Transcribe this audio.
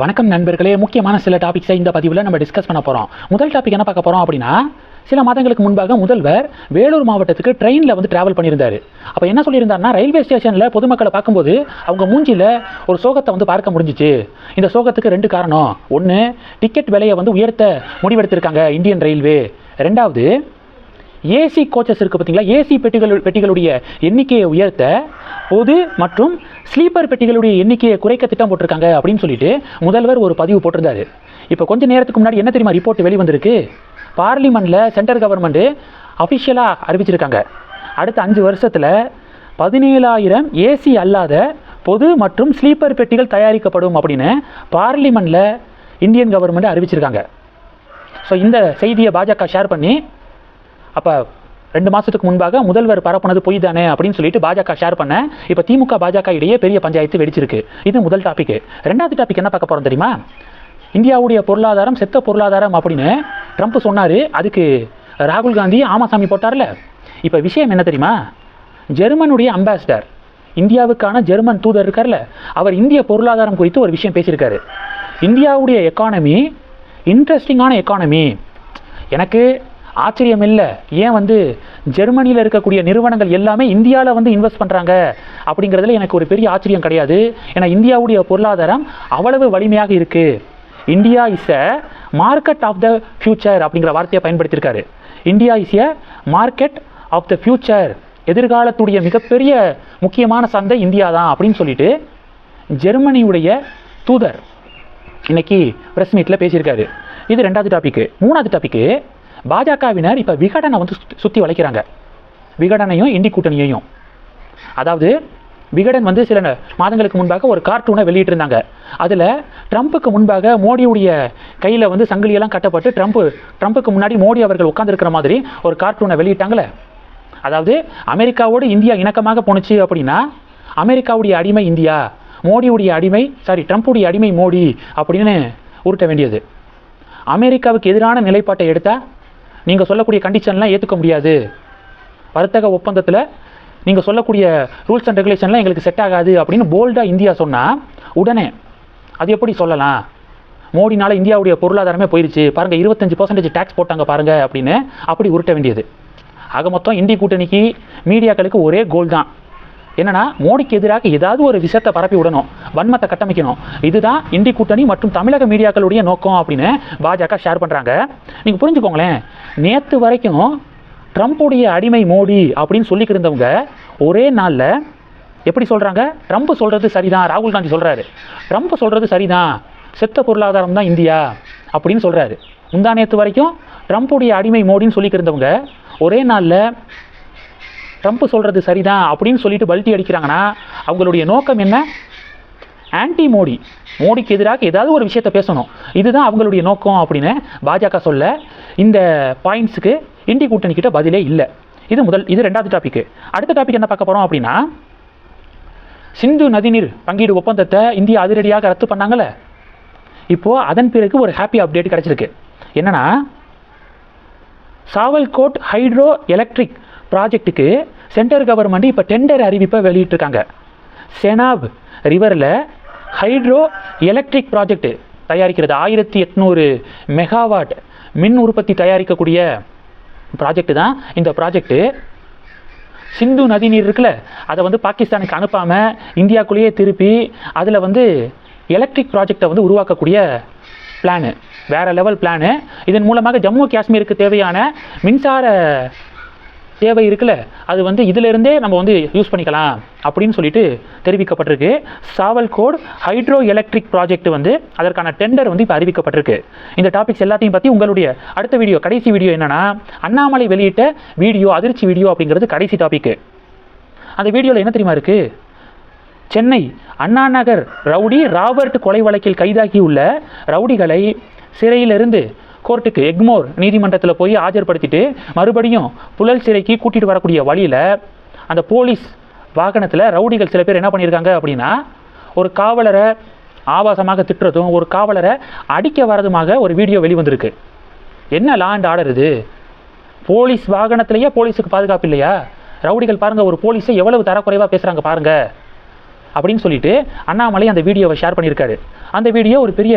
வணக்கம் நண்பர்களே. முக்கியமான சில டாபிக்ஸை இந்த பதிவில் நம்ம டிஸ்கஸ் பண்ண போகிறோம் முதல் டாபிக் என்ன பார்க்க போகிறோம் அப்படின்னா சில மாதங்களுக்கு முன்பாக முதல்வர் வேலூர் மாவட்டத்துக்கு ட்ரெயினில் வந்து டிராவல் பண்ணியிருந்தார். அப்போ என்ன சொல்லியிருந்தாருன்னா ரயில்வே ஸ்டேஷனில் பொதுமக்களை பார்க்கும்போது அவங்க மூஞ்சியில் ஒரு சோகத்தை வந்து பார்க்க முடிஞ்சிச்சு. இந்த சோகத்துக்கு ரெண்டு காரணம். ஒன்று டிக்கெட் விலையை வந்து உயர்த்த முடிவெடுத்திருக்காங்க இந்தியன் ரயில்வே ரெண்டாவது ஏசி கோச்சஸ் இருக்குது பார்த்தீங்களா? ஏசி பெட்டிகள் பெட்டிகளுடைய எண்ணிக்கையை உயர்த்த பொது மற்றும் ஸ்லீப்பர் பெட்டிகளுடைய எண்ணிக்கையை குறைக்க திட்டம் போட்டிருக்காங்க அப்படின்னு சொல்லிட்டு முதல்வர் ஒரு பதிவு போட்டிருந்தாரு. இப்போ கொஞ்சம் நேரத்துக்கு முன்னாடி என்ன தெரியுமா ரிப்போர்ட் வெளிவந்திருக்கு? பார்லிமெண்ட்டில் சென்ட்ரல் கவர்மெண்ட்டு அஃபிஷியலாக அறிவிச்சிருக்காங்க. அடுத்த அஞ்சு வருஷத்தில் பதினேழாயிரம் ஏசி அல்லாத பொது மற்றும் ஸ்லீப்பர் பெட்டிகள் தயாரிக்கப்படும் அப்படின்னு பார்லிமெண்ட்டில் இந்தியன் கவர்மெண்ட் அறிவிச்சிருக்காங்க. ஸோ இந்த செய்தியை பாஜக ஷேர் பண்ணி அப்போ ரெண்டு மாதத்துக்கு முன்பாக முதல்வர் பரப்புனது பொய் தானே அப்படின்னு சொல்லிட்டு பாஜக ஷேர் பண்ண இப்போ திமுக பாஜக இடையே பெரிய பஞ்சாயத்து வெடிச்சிருக்கு. இது முதல் டாபிக் ரெண்டாவது டாபிக் என்ன பார்க்க போகிறோம் தெரியுமா? இந்தியாவுடைய பொருளாதாரம் செத்த பொருளாதாரம் அப்படின்னு ட்ரம்ப் சொன்னார். அதுக்கு ராகுல் காந்தி ஆமாசாமி போட்டார்ல. இப்போ விஷயம் என்ன தெரியுமா? ஜெர்மனுடைய அம்பாசிடர் இந்தியாவுக்கான ஜெர்மன் தூதர் இருக்கார்ல அவர் இந்திய பொருளாதாரம் குறித்து ஒரு விஷயம் பேசியிருக்காரு. இந்தியாவுடைய எக்கானமி இன்ட்ரெஸ்டிங்கான எக்கானமி எனக்கு ஆச்சரியம் இல்லை. ஏன் வந்து ஜெர்மனியில் இருக்கக்கூடிய நிறுவனங்கள் எல்லாமே இந்தியாவில் வந்து இன்வெஸ்ட் பண்ணுறாங்க அப்படிங்கிறதுல எனக்கு ஒரு பெரிய ஆச்சரியம் கிடையாது. ஏன்னா இந்தியாவுடைய பொருளாதாரம் அவ்வளவு வலிமையாக இருக்குது India is a market of the future அப்படிங்கிற வார்த்தையை பயன்படுத்தியிருக்காரு. India is a market of the future எதிர்காலத்துடைய மிகப்பெரிய முக்கியமான சந்தை இந்தியா தான் அப்படின்னு சொல்லிட்டு ஜெர்மனியுடைய தூதர் இன்னைக்கு ப்ரெஸ் மீட்டில் பேசியிருக்காரு. இது ரெண்டாவது டாபிக்கு மூணாவது டாபிக்கு பாஜகவினர் இப்போ விகடனை வந்து சுற்றி வளைக்கிறாங்க. விகடனையும் இண்டி கூட்டணியையும். அதாவது விகடன் வந்து சில மாதங்களுக்கு முன்பாக ஒரு கார்ட்டூனை வெளியிட்டிருந்தாங்க. அதில் ட்ரம்ப்புக்கு முன்பாக மோடியுடைய கையில் வந்து சங்கிலியெல்லாம் கட்டப்பட்டு ட்ரம்ப்பு ட்ரம்ப்புக்கு முன்னாடி மோடி அவர்கள் உட்காந்துருக்கிற மாதிரி ஒரு கார்ட்டூனை வெளியிட்டாங்களே. அதாவது அமெரிக்காவோடு இந்தியா இணக்கமாக போணுச்சு அப்படின்னா அமெரிக்காவுடைய அடிமை இந்தியா மோடியுடைய அடிமை சாரி ட்ரம்ப்புடைய அடிமை மோடி அப்படின்னு உருட்ட வேண்டியது. அமெரிக்காவுக்கு எதிரான நிலைப்பாட்டை எடுத்தால் நீங்கள் சொல்லக்கூடிய கண்டிஷன்லாம் ஏற்றுக்க முடியாது. வர்த்தக ஒப்பந்தத்தில் நீங்கள் சொல்லக்கூடிய ரூல்ஸ் அண்ட் ரெகுலேஷன்லாம் எங்களுக்கு செட் ஆகாது அப்படின்னு போல்டாக இந்தியா சொன்னால் உடனே அது எப்படி சொல்லலாம்? மோடினால் இந்தியாவுடைய பொருளாதாரமே போயிடுச்சு பாருங்கள் இருபத்தஞ்சு பர்சன்டேஜ் டேக்ஸ் போட்டாங்க பாருங்கள் அப்படின்னு அப்படி உருட்ட வேண்டியது. ஆக மொத்தம் இந்தி கூட்டணிக்கு மீடியாக்களுக்கு ஒரே கோல் தான். என்னன்னா மோடிக்கு எதிராக ஏதாவது ஒரு விஷயத்தை பரப்பி விடணும் வன்மத்தை கட்டமைக்கணும். இதுதான் இந்தி கூட்டணி மற்றும் தமிழக மீடியாக்களுடைய நோக்கம் அப்படின்னு பாஜக ஷேர் பண்ணுறாங்க நீங்கள் புரிஞ்சுக்கோங்களேன் நேற்று வரைக்கும் ட்ரம்ப்புடைய அடிமை மோடி அப்படின்னு சொல்லிக்கிட்டு இருந்தவங்க ஒரே நாளில் எப்படி சொல்கிறாங்க ட்ரம்ப் சொல்கிறது சரிதான் ராகுல் காந்தி சொல்கிறாரு ட்ரம்ப் சொல்கிறது சரிதான் செத்த பொருளாதாரம் தான் இந்தியா அப்படின்னு சொல்கிறாரு முந்தா நேற்று வரைக்கும் ட்ரம்ப்புடைய அடிமை மோடின்னு சொல்லிக்கிட்டு இருந்தவங்க ஒரே நாளில் ட்ரம்ப் சொல்கிறது சரிதான் அப்படின்னு சொல்லிட்டு பல்ட்டி அடிக்கிறாங்கன்னா அவங்களுடைய நோக்கம் என்ன? ஆன்டி மோடி. மோடிக்கு எதிராக ஏதாவது ஒரு விஷயத்தை பேசணும். இதுதான் அவங்களுடைய நோக்கம் அப்படின்னு பாஜக சொல்ல இந்த பாயிண்ட்ஸுக்கு இந்தி கூட்டணி கிட்ட பதிலே இல்லை. இது முதல் இது ரெண்டாவது டாபிக் அடுத்த டாபிக் என்ன பார்க்க போகிறோம் அப்படின்னா சிந்து நதிநீர் பங்கீடு ஒப்பந்தத்தை இந்தியா அதிரடியாக ரத்து பண்ணாங்கல்ல? இப்போது அதன் பிறகு ஒரு ஹாப்பி அப்டேட் கிடச்சிருக்கு. என்னென்னா சாவல்கோட் ஹைட்ரோ எலக்ட்ரிக் ப்ராஜெக்ட்டுக்கு சென்ட்ரல் கவர்மெண்ட் இப்போ டெண்டர் அறிவிப்பை வெளியிட்டிருக்காங்க. செனாப் ரிவரில் ஹைட்ரோ எலக்ட்ரிக் ப்ராஜெக்ட் தயாரிக்கிறது. ஆயிரத்தி எட்நூறு மெகாவாட் மின் உற்பத்தி தயாரிக்கக்கூடிய ப்ராஜெக்ட் தான் இந்த ப்ராஜெக்ட்டு சிந்து நதி நீர் இருக்குல்ல அதை வந்து பாகிஸ்தானுக்கு அனுப்பாமல் இந்தியாக்குள்ளேயே திருப்பி அதில் வந்து எலக்ட்ரிக் ப்ராஜெக்டை வந்து உருவாக்கக்கூடிய பிளானு வேற லெவல் பிளானு இதன் மூலமாக ஜம்மு காஷ்மீருக்கு தேவையான மின்சார தேவை இருக்குல்ல அது வந்து இதிலிருந்தே நம்ம வந்து யூஸ் பண்ணிக்கலாம் அப்படின்னு சொல்லிட்டு தெரிவிக்கப்பட்டிருக்கு. சாவல்கோட் ஹைட்ரோ எலக்ட்ரிக் ப்ராஜெக்ட் வந்து அதற்கான டெண்டர் வந்து இப்போ அறிவிக்கப்பட்டிருக்கு. இந்த டாபிக்ஸ் எல்லாத்தையும் பற்றி உங்களுடைய அடுத்த வீடியோ கடைசி வீடியோ என்னன்னா அண்ணாமலை வெளியிட்ட வீடியோ அதிர்ச்சி வீடியோ அப்படிங்கிறது கடைசி டாபிக் அந்த வீடியோவில் என்ன தெரியுமா இருக்குது சென்னை அண்ணா நகர் ரவுடி ராபர்ட் கொலை வழக்கில் கைதாகியுள்ள ரவுடிகளை சிறையிலிருந்து கோர்ட்டுக்கு எக்மோர் நீதிமன்றத்தில் போய் ஆஜர்படுத்திட்டு மறுபடியும் புழல் சிறைக்கு கூட்டிகிட்டு வரக்கூடிய வழியில் அந்த போலீஸ் வாகனத்தில் ரவுடிகள் சில பேர் என்ன பண்ணியிருக்காங்க அப்படின்னா ஒரு காவலரை ஆபாசமாக திட்டுறதும் ஒரு காவலரை அடிக்க வரதுமாக ஒரு வீடியோ வெளிவந்திருக்கு. என்ன லா அண்ட் ஆர்டர் இது? போலீஸ் வாகனத்திலேயே போலீஸுக்கு பாதுகாப்பு இல்லையா? ரவுடிகள் பாருங்கள் ஒரு போலீஸை எவ்வளவு தரக்குறைவாக பேசுகிறாங்க பாருங்கள் அப்படின்னு சொல்லிட்டு அண்ணாமலை அந்த வீடியோவை ஷேர் பண்ணியிருக்காரு. அந்த வீடியோ ஒரு பெரிய